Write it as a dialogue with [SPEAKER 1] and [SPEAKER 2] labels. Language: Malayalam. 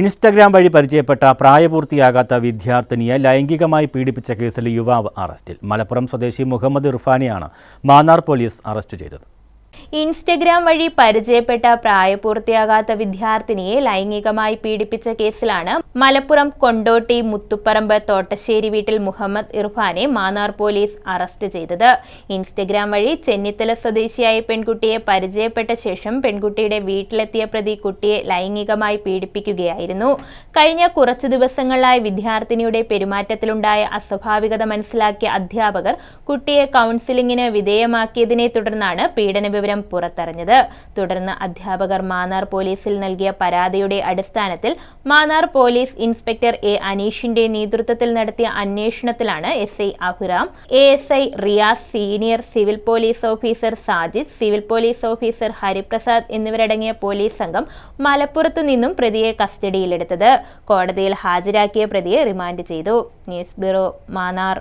[SPEAKER 1] ഇൻസ്റ്റഗ്രാം വഴി പരിചയപ്പെട്ട പ്രായപൂർത്തിയാകാത്ത വിദ്യാർത്ഥിനിയെ ലൈംഗികമായി പീഡിപ്പിച്ച കേസിൽ യുവാവ് അറസ്റ്റിൽ. മലപ്പുറം സ്വദേശി മുഹമ്മദ് ഇർഫാനെയാണ് മാന്നാർ പോലീസ് അറസ്റ്റ് ചെയ്തത്.
[SPEAKER 2] ഇൻസ്റ്റഗ്രാം വഴി പരിചയപ്പെട്ട പ്രായപൂർത്തിയാകാത്ത വിദ്യാർത്ഥിനിയെ ലൈംഗികമായി പീഡിപ്പിച്ച കേസിലാണ് മലപ്പുറം കൊണ്ടോട്ടി മുത്തുപ്പറമ്പ് തോട്ടശ്ശേരി വീട്ടിൽ മുഹമ്മദ് ഇർഫാനെ മാന്നാർ പോലീസ് അറസ്റ്റ് ചെയ്തത്. ഇൻസ്റ്റഗ്രാം വഴി ചെന്നിത്തല സ്വദേശിയായ പെൺകുട്ടിയെ പരിചയപ്പെട്ട ശേഷം പെൺകുട്ടിയുടെ വീട്ടിലെത്തിയ പ്രതി കുട്ടിയെ ലൈംഗികമായി പീഡിപ്പിക്കുകയായിരുന്നു. കഴിഞ്ഞ കുറച്ചു ദിവസങ്ങളിലായി വിദ്യാർത്ഥിനിയുടെ പെരുമാറ്റത്തിലുണ്ടായ അസ്വാഭാവികത മനസ്സിലാക്കിയ അധ്യാപകർ കുട്ടിയെ കൗൺസിലിംഗിന് വിധേയമാക്കിയതിനെ തുടർന്നാണ് പീഡന വിവരം പുറത്തറിഞ്ഞത് തുടർന്ന് അധ്യാപകർ മാന്നാർ പോലീസിൽ നൽകിയ പരാതിയുടെ അടിസ്ഥാനത്തിൽ മാന്നാർ പോലീസ് ഇൻസ്പെക്ടർ എ അനീഷിന്റെ നേതൃത്വത്തിൽ നടത്തിയ അന്വേഷണത്തിലാണ് S I അഹുറാം A S I Riyas senior civil police officer Sajid civil police officer Hariprasad എന്നിവരടങ്ങിയ പോലീസ് സംഘം മലപ്പുറത്തു നിന്നും പ്രതിയെ കസ്റ്റഡിയിലെടുത്തത്. കോടതിയിൽ ഹാജരാക്കിയ പ്രതിയെ റിമാൻഡ് ചെയ്തു. News bureau Mannar.